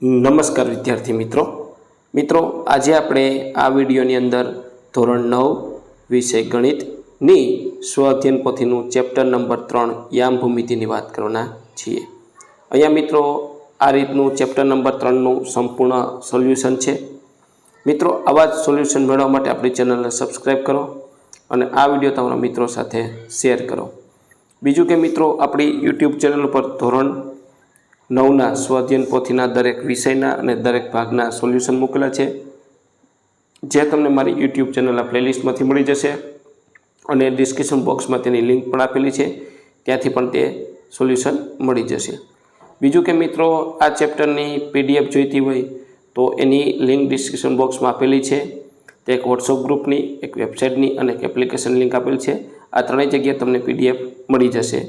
નમસ્કાર વિદ્યાર્થી મિત્રો. મિત્રો, આજે આપણે આ વિડીયોની અંદર ધોરણ નવ વિષય ગણિતની સ્વ અધ્યયન પોથીનું ચેપ્ટર નંબર ત્રણ યામ ભૂમિતિની વાત કરવાના છીએ. અહીંયા મિત્રો, આ રીતનું ચેપ્ટર નંબર ત્રણનું સંપૂર્ણ સોલ્યુશન છે. મિત્રો, આવા જ સોલ્યુશન મેળવવા માટે આપણી ચેનલને સબસ્ક્રાઈબ કરો અને આ વીડિયો તમારા મિત્રો સાથે શેર કરો. બીજું કે મિત્રો, આપણી યુટ્યુબ ચેનલ ઉપર ધોરણ નવના સ્વાધ્યન પોથીના દરેક વિષયના અને દરેક ભાગના સોલ્યુશન મૂકેલા છે. જે તમને મારી યુટ્યુબ ચેનલના પ્લેલિસ્ટમાંથી મળી જશે અને ડિસ્ક્રિપ્શન બોક્સમાં તેની લિંક પણ આપેલી છે. ત્યાંથી પણ તે સોલ્યુશન મળી જશે. બીજું કે મિત્રો, આ ચેપ્ટરની પીડીએફ જોઈતી હોય તો એની લિંક ડિસ્ક્રિપ્શન બોક્સમાં આપેલી છે. તે એક વોટ્સઅપ ગ્રુપની એક વેબસાઇટની અને એક એપ્લિકેશન લિંક આપેલ છે. આ ત્રણેય જગ્યાએ તમને પીડીએફ મળી જશે.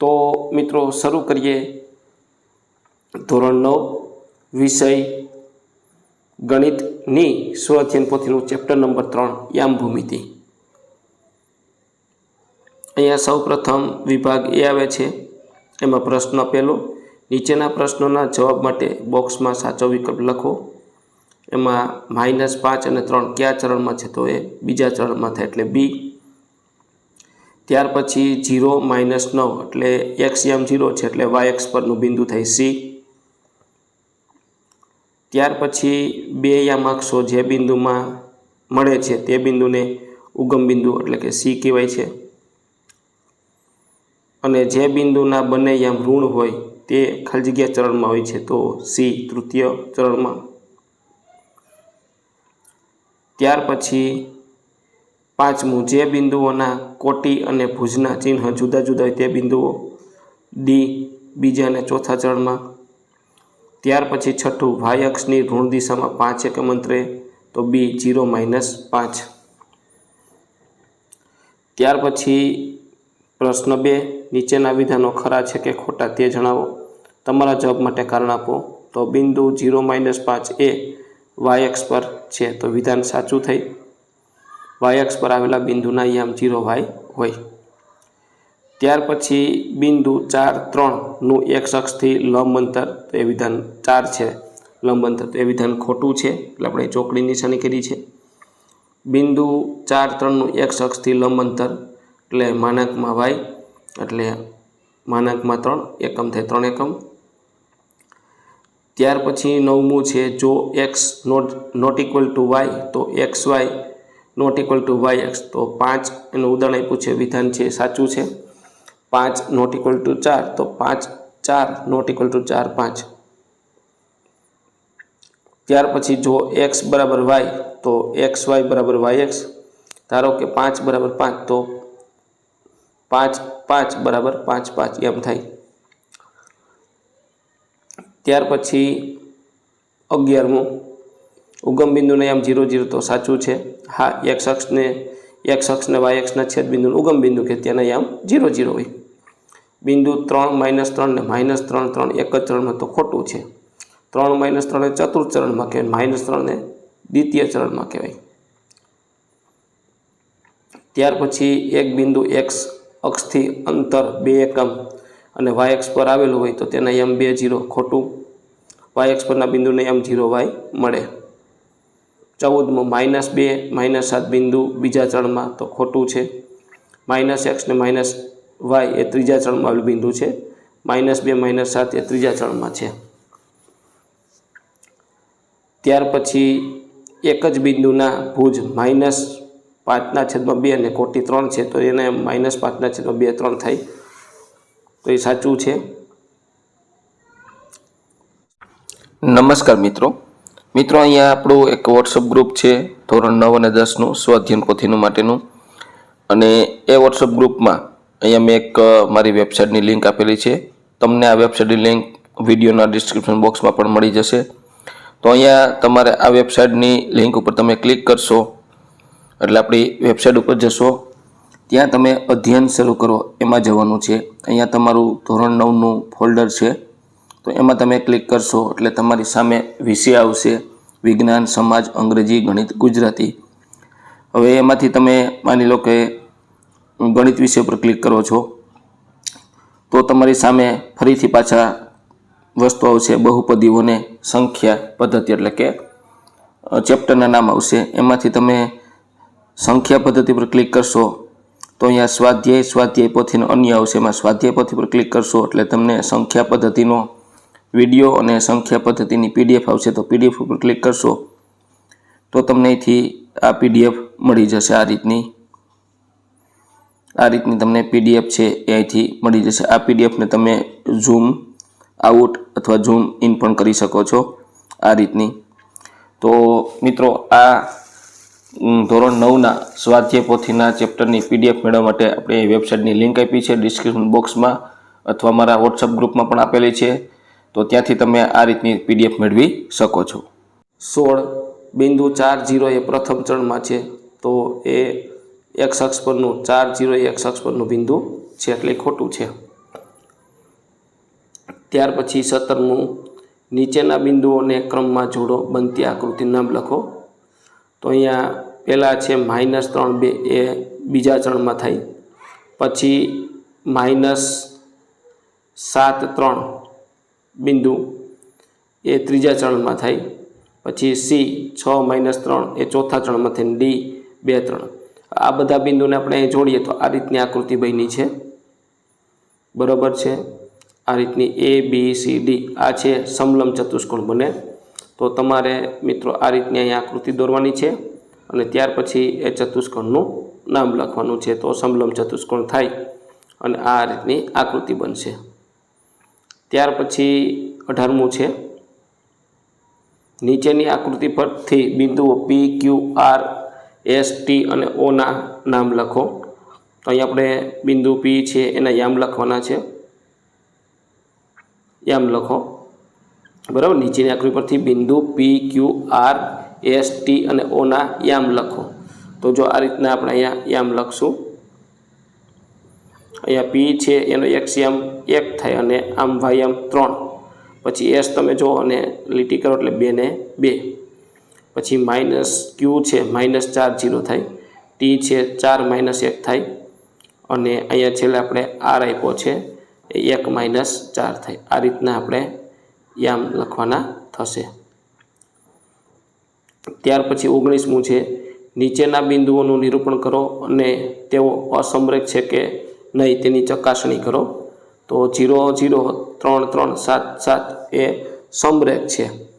તો મિત્રો, શરૂ કરીએ ધોરણ નવ વિષય ગણિતની સ્વ અધ્યયન પોથીનું ચેપ્ટર નંબર ત્રણ યામ ભૂમિતિ અહીંયા સૌ પ્રથમ વિભાગ એ આવે છે. એમાં પ્રશ્ન પહેલો નીચેના પ્રશ્નોના જવાબ માટે બોક્સમાં સાચો વિકલ્પ લખો. એમાં માઇનસ પાંચ અને ત્રણ કયા ચરણમાં છે તો એ બીજા ચરણમાં થાય એટલે બી ત્યાર પછી જીરો માઇનસ નવ એટલે એક્સ યામ જીરો છે એટલે વાય એક્સ પરનું બિંદુ થાય સી ત્યાર પછી બે યામાક્ષો જે બિંદુમાં મળે છે તે બિંદુને ઉગમ બિંદુ એટલે કે સી કહેવાય છે. અને જે બિંદુના બંને યામ ઋણ હોય તે ખાલી જગ્યા ચરણમાં હોય છે તો સી તૃતીય ચરણમાં. ત્યાર પછી પાંચમું, જે બિંદુઓના કોટી અને ભુજના ચિહ્ન જુદા જુદા હોય તે બિંદુઓ, ડી, બીજા અને ચોથા ચરણમાં. ત્યાર પછી છઠ્ઠું, વાય અક્ષની ઋણ દિશામાં પાંચ એકમ અંતરે તો બી જીરો માઇનસ પાંચ. ત્યાર પછી પ્રશ્ન બે, નીચેના વિધાનો ખરા છે કે ખોટા તે જણાવો. તમારા જવાબ માટે કારણ આપો. તો બિંદુ જીરો માઇનસ પાંચ એ વાયક્સ પર છે. તો વિધાન સાચું થઈ. વાયક્સ પર આવેલા બિંદુના યામ જીરો વાય હોય. ત્યાર પછી બિંદુ ચાર ત્રણનું એક શખ્સથી લંબ અંતર, તો એ વિધાન ચાર છે. લંબ અંતર, તો એ વિધાન ખોટું છે, એટલે આપણે ચોકડી નિશાની કરી છે. બિંદુ ચાર ત્રણનું એક શખ્સથી લંબ અંતર, એટલે માનાંકમાં વાય એટલે માનાંકમાં ત્રણ, એકમ થાય ત્રણ એકમ. ત્યાર પછી નવમું છે, જો x not not equal to y તો x y not equal to y x તો પાંચ, એનું ઉદાહરણ આપ્યું છે, વિધાન છે, સાચું છે. પાંચ નોટ ઇક્વલ ટુ ચાર, તો પાંચ ચાર નોટ ઇક્વલ ટુ ચાર પાંચ. ત્યાર પછી જો એક્સ બરાબર વાય તો એક્સ વાય બરાબર વાય એક્સ ધારો કે પાંચ બરાબર પાંચ, તો પાંચ પાંચ બરાબર પાંચ પાંચ, એમ થાય. ત્યાર પછી અગિયારમું. ઉગમ બિંદુને આમ જીરો જીરો, તો સાચું છે. હા એક્સ અક્ષને એક્સ અક્ષને વાય એક્સના છેદ બિંદુનું ઉગમ બિંદુ કે ત્યાંના આમ જીરો જીરો હોય. બિંદુ ત્રણ, માઇનસ ત્રણ ને માઇનસ ત્રણ ત્રણ એક જ ચરણમાં તો ખોટું છે. ત્રણ માઇનસ ત્રણ એ ચતુર્થ ચરણમાં કહેવાય, માઇનસ ત્રણને દ્વિતીય ચરણમાં કહેવાય. ત્યાર પછી એક બિંદુ એક્સ અક્ષથી અંતર બે એકમ અને વાય એક્સ પર આવેલું હોય તો તેના યમ બે જીરો ખોટું. વાય એક્સ પરના બિંદુને એમ જીરો વાય મળે. ચૌદમાં માઇનસ બે, માઇનસ સાત બિંદુ બીજા ચરણમાં તો ખોટું છે. માઇનસ એક્સ ને માઇનસ વાય એ ત્રીજા ચરણમાં આવેલું બિંદુ છે. માઇનસ બે, માઇનસ સાત એ ત્રીજા ચરણમાં છે. ત્યાર પછી એક જ બિંદુના ભુજ માઇનસ પાંચના છેદમાં બે અને કોટી ત્રણ છે, તો એને માઇનસ પાંચના છેદમાં બે ત્રણ થાય. તો એ સાચું છે. નમસ્કાર મિત્રો. મિત્રો, અહીંયા આપણું એક વોટ્સઅપ ગ્રુપ છે, ધોરણ નવ અને દસનું સ્વાધ્યન પોથીનું માટેનું. અને એ વોટ્સઅપ ગ્રુપમાં અહીંયા મેં એક મારી વેબસાઇટની લિંક આપેલી છે. તમને આ વેબસાઇટની લિંક વિડીયોના ડિસ્ક્રિપ્શન બોક્સમાં પણ મળી જશે. તો અહીંયા તમારે આ વેબસાઇટની લિંક ઉપર તમે ક્લિક કરશો. એટલે આપણી વેબસાઇટ ઉપર જશો. ત્યાં તમે અધ્યયન શરૂ કરો. એમાં જવાનું છે. અહીંયા તમારું ધોરણ નવનું ફોલ્ડર છે. તો એમાં તમે ક્લિક કરશો. એટલે તમારી સામે વિષય આવશે. વિજ્ઞાન, સમાજ, અંગ્રેજી, ગણિત, ગુજરાતી. હવે એમાંથી તમે માની લો કે ગણિત વિષય પર ક્લિક કરો છો, તો તમારી સામે ફરીથી પાછા વસ્તુ આવશે, બહુપદીઓને સંખ્યા પદ્ધતિ એટલે કે ચેપ્ટરના નામ આવશે. એમાંથી તમે સંખ્યા પદ્ધતિ પર ક્લિક કરશો, તો અહીંયા સ્વાધ્યાય સ્વાધ્યાય પોથીનો અન્ય આવશે. એમાં સ્વાધ્યાય પોથી પર ક્લિક કરશો એટલે તમને સંખ્યા પદ્ધતિનો વીડિયો અને સંખ્યા પદ્ધતિની પીડીએફ આવશે, તો પીડીએફ ઉપર ક્લિક કરશો, તો તમને અહીંથી આ પીડીએફ મળી જશે આ રીતની. આ રીતની તમને પીડીએફ છે, એ અહીંથી મળી જશે. આ પીડીએફને તમે ઝૂમ આઉટ અથવા ઝૂમ ઇન પણ કરી શકો છો આ રીતની. તો મિત્રો, આ ધોરણ નવના સ્વાધ્યાય પોથીના ચેપ્ટરની પીડીએફ મેળવવા માટે આપણે વેબસાઇટની લિંક આપી છે, ડિસ્ક્રિપ્શન બોક્સમાં અથવા મારા વોટ્સઅપ ગ્રુપમાં પણ આપેલી છે. તો ત્યાંથી તમે આ રીતની પીડીએફ મેળવી શકો છો. સોળ બિંદુ ચાર જીરો એ પ્રથમ ચરણમાં છે. તો એ એક્સ અક્ષ પરનું ચાર જીરો એક અક્ષ પરનું બિંદુ છે એટલે ખોટું છે. ત્યાર પછી સત્તરમું નીચેના બિંદુઓને ક્રમમાં જોડો, બનતી આકૃતિનું નામ લખો. તો અહીંયા પહેલાં છે માઇનસ ત્રણ બે, એ બીજા ચરણમાં થાય. પછી માઇનસ સાત ત્રણ બિંદુ, એ ત્રીજા ચરણમાં થાય. પછી સી છ માઇનસ ત્રણ, એ ચોથા ચરણમાં થઈને ડી બે ત્રણ. આ બધા બિંદુને આપણે જોડીએ તો આ રીતની આકૃતિ બની છે. બરોબર છે? આ રીતની એ બી સી ડી આ છે સમલમ ચતુષ્કોણ બને. તો તમારે મિત્રો આ રીતની અહીં આકૃતિ દોરવાની છે અને ત્યાર પછી એ ચતુષ્કોણનું નામ લખવાનું છે. તો સમલમ ચતુષ્કોણ થાય અને આ રીતની આકૃતિ બનશે. ત્યાર પછી અઢારમું છે. નીચેની આકૃતિ પરથી બિંદુઓ P Q R S T અને ઓના નામ લખો. તો અહીં આપણે બિંદુ પી છે, એના યામ લખવાના છે. યામ લખો. બરાબર? નીચેની આકૃતિ પરથી બિંદુ P Q R S T અને ઓના યામ લખો. તો જો આ રીતના આપણે અહીંયા યામ લખશું. અહીંયા પી છે, એનો એક્સ યામ એક થાય અને આમ વાયામ ત્રણ. પછી એસ તમે જો અને લીટી કરો એટલે બે ને બે. પછી માઇનસ ક્યુ છે, માઇનસ ચાર જીરો થાય. ટી છે, ચાર માઇનસ એક થાય. અને અહીંયા છેલ્લે આપણે આર આપ્યો છે, એ એક માઇનસ ચાર થાય. આ રીતના આપણે યામ લખવાના થશે. ત્યાર પછી ઓગણીસમું છે, નીચેના બિંદુઓનું નિરૂપણ કરો અને તેઓ અસમરેક છે કે નહીં તેની ચકાસણી કરો. તો જીરો જીરો, ત્રણ ત્રણ, સાત સાત એ સમરેખ છે.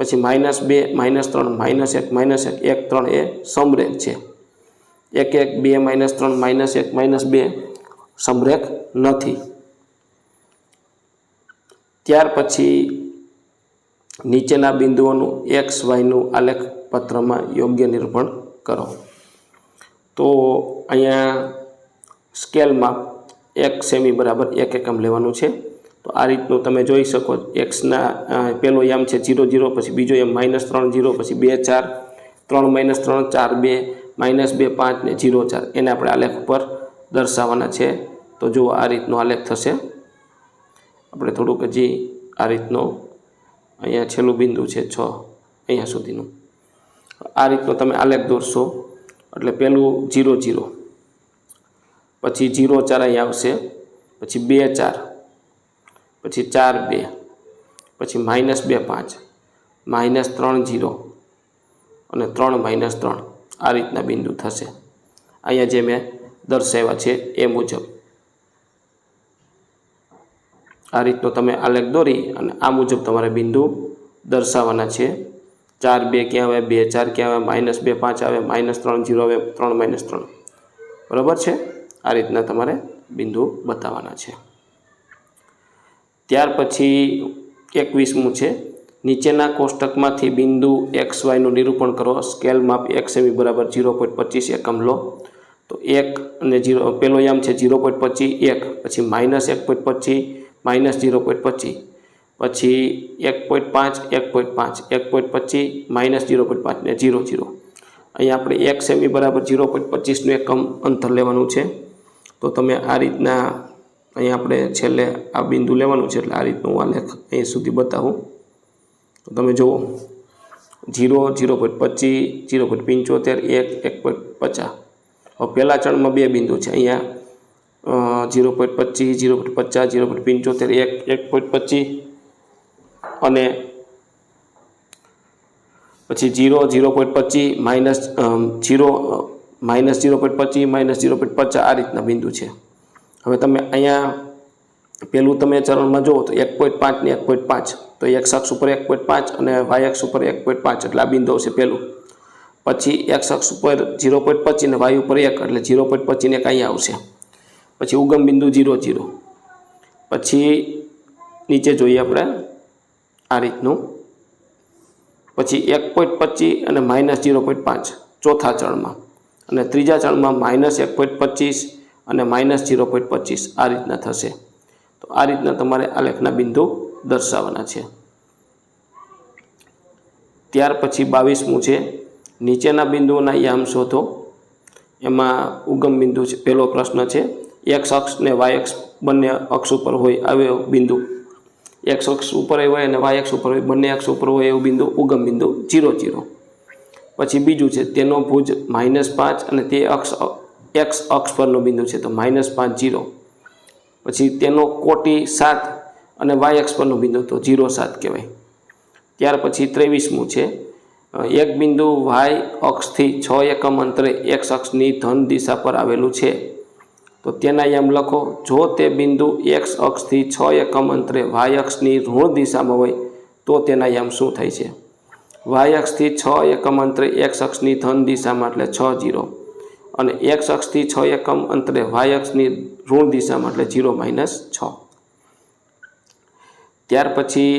પછી માઇનસ બે, માઇનસ ત્રણ, માઇનસ એક માઇનસ એક એક, ત્રણ એ સમરેખ છે. એક એક, બે, માઇનસ ત્રણ, માઇનસ એક, માઇનસ બે સમરેખ નથી. ત્યાર પછી નીચેના બિંદુઓનું એક્સ, વાયનું આલેખ પત્રમાં યોગ્ય નિરૂપણ કરો. તો અહીંયા સ્કેલમાં એક સેમી બરાબર એક એકમ લેવાનું છે. તો આ રીતનું તમે જોઈ શકો એક્સના પહેલો યામ છે જીરો જીરો પછી બીજો યામ માઇનસ ત્રણ જીરો પછી બે ચાર, ત્રણ માઇનસ ત્રણ, ચાર બે, માઇનસ બે પાંચ ને જીરો ચાર. એને આપણે આલેખ ઉપર દર્શાવવાના છે. તો જુઓ આ રીતનો આલેખ થશે. આપણે થોડુંક હજી આ રીતનો અહીંયા છેલ્લું બિંદુ છે છ, અહીંયા સુધીનું. આ રીતનો તમે આલેખ દોરશો. એટલે પહેલું જીરો જીરો પછી જીરો ચાર અહીં આવશે, પછી બે ચાર પછી ચાર બે, પછી માઇનસ બે પાંચ, માઇનસ ત્રણ જીરો અને ત્રણ માઇનસ ત્રણ. આ રીતના બિંદુ થશે. અહીંયા જે મેં દર્શાવ્યા છે એ મુજબ. આ રીતનો તમે આલેખ દોરી અને આ મુજબ તમારે બિંદુ દર્શાવવાના છે. ચાર બે ક્યાં આવે? બે ચાર ક્યાં આવે? માઇનસ બે પાંચ આવે, માઇનસ ત્રણ જીરો આવે, ત્રણ માઇનસ ત્રણ. બરાબર છે? આ રીતના તમારે બિંદુ બતાવવાના છે. ત્યાર પછી એકવીસમું છે. નીચેના કોષ્ટકમાંથી બિંદુ એક્સ વાયનું નિરૂપણ કરો. સ્કેલ માપ એક સેમી બરાબર જીરો પોઈન્ટ પચીસ એકમ લો. તો એક અને જીરો પેલો યામ છે જીરો પોઈન્ટ પચીસ એક, પછી માઇનસ એક પોઈન્ટ પચીસ, માઇનસ જીરો પોઈન્ટ પચીસ, પછી એક પોઈન્ટ પાંચ, એક પોઈન્ટ પાંચ, એક પોઈન્ટ પચીસ, માઇનસ જીરો પોઈન્ટ પાંચ ને જીરો જીરો અહીંયા આપણે એક સેમી બરાબર જીરો પોઈન્ટ પચીસનું એકમ અંતર લેવાનું છે. તો તમે આ રીતના અહીંયા આપણે છેલ્લે આ બિંદુ લેવાનું છે એટલે આ રીતનું હું આલેખ અહીં સુધી બતાવું. તો તમે જુઓ, જીરો જીરો પોઈન્ટ પચીસ, જીરો પોઈન્ટ પંચોતેર, એક એક પોઈન્ટ પચાસ. હવે પહેલાં ચરણમાં બે બિંદુ છે. અહીંયા જીરો પોઈન્ટ પચીસ, જીરો પોઈન્ટ પચાસ, જીરો પોઈન્ટ પંચોતેર, એક એક પોઈન્ટ પચીસ. અને પછી જીરો ઝીરો પોઈન્ટ પચીસ, minus zero minus zero point પચીસ, માઇનસ જીરો પોઈન્ટ પચાસ, આ રીતના બિંદુ છે. હવે તમે અહીંયા પેલું તમે ચરણમાં જુઓ તો એક પોઈન્ટ પાંચ ને એક પોઈન્ટ પાંચ. તો એક્સ અક્ષ ઉપર એક પોઈન્ટ પાંચ અને વાય અક્ષ ઉપર એક પોઈન્ટ પાંચ એટલે આ બિંદુ છે પહેલું પછી એક્સ અક્ષ ઉપર ઝીરો પોઈન્ટ પચીસ ને વાય ઉપર એક એટલે ઝીરો પોઈન્ટ પચીસ એક અહીંયા આવશે. પછી ઉગમ બિંદુ ઝીરો ઝીરો પછી નીચે જોઈએ આપણે આ રીતનું. પછી એક પોઈન્ટ પચીસ અને માઇનસ ઝીરો પોઈન્ટ પાંચ ચોથા ચરણમાં. અને ત્રીજા ચરણમાં માઇનસ એક પોઈન્ટ પચીસ અને માઇનસ ઝીરો પોઈન્ટ પચીસ આ રીતના થશે. તો આ રીતના તમારે આલેખના બિંદુ દર્શાવવાના છે. ત્યાર પછી બાવીસમું છે. નીચેના બિંદુઓના યામ શોધો. એમાં ઉગમ બિંદુ છે, પહેલો પ્રશ્ન છે. એક્સ અક્ષ ને વાય અક્ષ બંને અક્ષ ઉપર હોય આવ્યો બિંદુ. એક્સ અક્ષ ઉપર હોય અને વાય અક્ષ ઉપર હોય, બંને અક્ષ ઉપર હોય એવું બિંદુ, ઉગમ બિંદુ જીરો જીરો પછી બીજું છે, તેનો ભુજ માઇનસ પાંચ અને તે અક્ષ એક્સ અક્ષ પરનું બિંદુ છે તો માઇનસ પાંચ જીરો. પછી તેનો કોટી સાત અને વાય અક્ષ પરનું બિંદુ તો જીરો સાત કહેવાય. ત્યાર પછી ત્રેવીસમું છે. એક બિંદુ વાય અક્ષથી છ એકમ અંતરે એક્સ અક્ષની ધન દિશા પર આવેલું છે. તો તેના યામ લખો, જો તે બિંદુ એક્સ અક્ષથી છ એકમ અંતરે વાય અક્ષની ઋણ દિશામાં હોય, તો તેના યામ શું થાય છે? વાય અક્ષથી છ એકમ અંતરે એક્સ અક્ષની ધન દિશામાં એટલે છ જીરો. અને એક્સ અક્ષથી છ એકમ અંતરે વાય અક્ષની ઋણ દિશામાં એટલે ઝીરો માઇનસ છ. ત્યાર પછી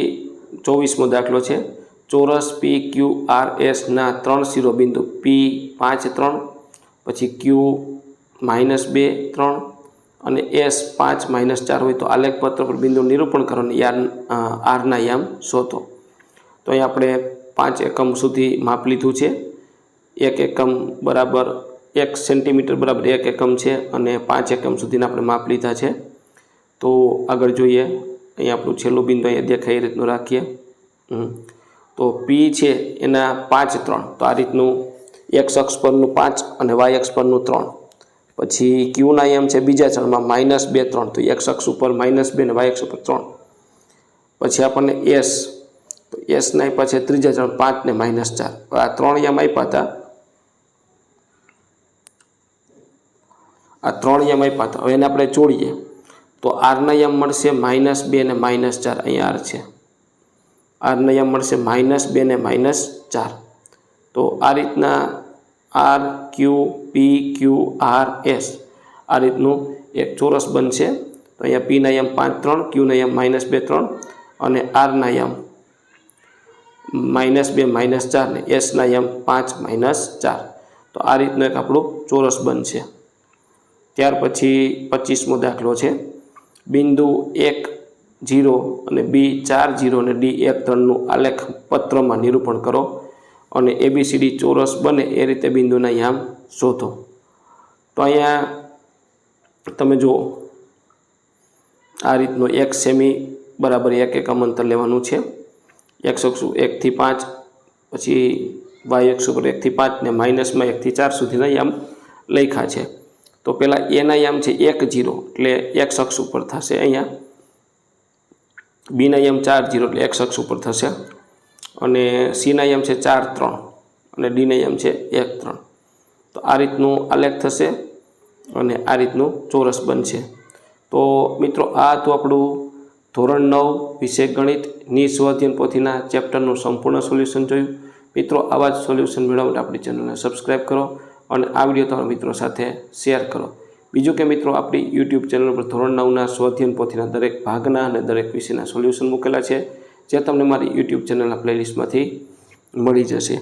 ચોવીસમો દાખલો છે. ચોરસ પી ક્યુ આર એસના ત્રણ શિરોબિંદુ પી પાંચ ત્રણ, પછી ક્યુ માઇનસ બે ત્રણ અને એસ પાંચ માઇનસ ચાર હોય તો આલેખ પત્ર પર બિંદુ નિરૂપણ કરો અને યાર આરના યામ શોધો. તો અહીં આપણે પાંચ એકમ સુધી માપ લીધું છે. એક એકમ બરાબર એક સેન્ટીમીટર બરાબર એક એકમ છે અને પાંચ એકમ સુધીના આપણે માપ લીધા છે. તો આગળ જોઈએ. અહીંયા આપણું છેલ્લું બિંદુ અહીંયા દેખાય એ રીતનું રાખીએ. તો પી છે એના પાંચ ત્રણ. તો આ રીતનું એક્સ અક્ષ પરનું પાંચ અને વાય અક્ષ પરનું ત્રણ. પછી ક્યુના એમ છે બીજા ચરણમાં માઇનસ બે ત્રણ. તો એક્સ અક્ષ ઉપર માઇનસ બે અને વાય અક્ષ ઉપર ત્રણ. પછી આપણને એસ તો એસના આપ્યા છે ત્રીજા ચરણ પાંચ ને માઇનસ ચાર. આ ત્રણ એમ આપ્યા હતા. આ ત્રણ યમ આપ્યા હતા. હવે એને આપણે જોડીએ. તો આરના યમ મળશે માઇનસ બે ને માઇનસ ચાર. અહીંયા આર છે. આરના યમ મળશે માઇનસ બે ને માઇનસ ચાર. તો આ રીતના R Q P Q R S આ રીતનું એક ચોરસ બનશે. તો અહીંયા પીના યમ પાંચ, ત્રણ ક્યુના યમ માઇનસ બે, ત્રણ અને આરના યમ માઇનસ બે માઇનસ ચાર ને એસના યમ પાંચ માઇનસ ચાર. તો આ રીતનું એક આપણું ચોરસ બનશે. ત્યાર પછી પચીસમો દાખલો છે. બિંદુ એક જીરો અને બી ચાર જીરો અને ડી એક ત્રણનું આલેખ પત્રમાં નિરૂપણ કરો અને એબીસીડી ચોરસ બને એ રીતે બિંદુના યામ શોધો. તો અહીંયા તમે જુઓ, આ રીતનું એક સેમી બરાબર એક એકમ અંતર લેવાનું છે. એક્સ અક્ષ એકથી પાંચ, પછી વાય અક્ષ પર એકથી પાંચ ને માઇનસમાં એકથી ચાર સુધીના યામ લખ્યા છે. તો પહેલાં એના યામ છે એક જીરો, એટલે એક શખ્સ ઉપર થશે અહીંયા. બીના યામ ચાર જીરો, એટલે એક શખ્સ ઉપર થશે. અને સીના યામ છે ચાર ત્રણ, અને ડીના યામ છે એક ત્રણ. તો આ રીતનું આલેખ થશે અને આ રીતનું ચોરસ બનશે. તો મિત્રો, આ તો આપણું ધોરણ નવ વિષય ગણિતની સ્વાધ્યાયન પોથીના ચેપ્ટરનું સંપૂર્ણ સોલ્યુશન જોયું. મિત્રો, આવા જ સોલ્યુશન મેળવવા માટે આપણી ચેનલને સબસ્ક્રાઈબ કરો. અને આ વીડિયો તમારા મિત્રો સાથે શેર કરો. બીજું કે મિત્રો, આપણી યુટ્યુબ ચેનલ પર ધોરણ નવના સ્વાધ્યન પોથીના દરેક ભાગના અને દરેક વિષયના સોલ્યુશન મૂકેલા છે, જે તમને મારી યુટ્યુબ ચેનલના પ્લેલિસ્ટમાંથી મળી જશે.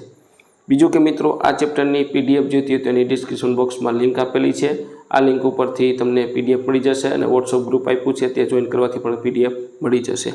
બીજું કે મિત્રો, આ ચેપ્ટરની પીડીએફ જોઈતી હોય તો એની ડિસ્ક્રિપ્શન બોક્સમાં લિંક આપેલી છે. આ લિંક ઉપરથી તમને પીડીએફ મળી જશે અને વોટ્સઅપ ગ્રુપ આપ્યું છે, તે જોઈન કરવાથી પણ પીડીએફ મળી જશે.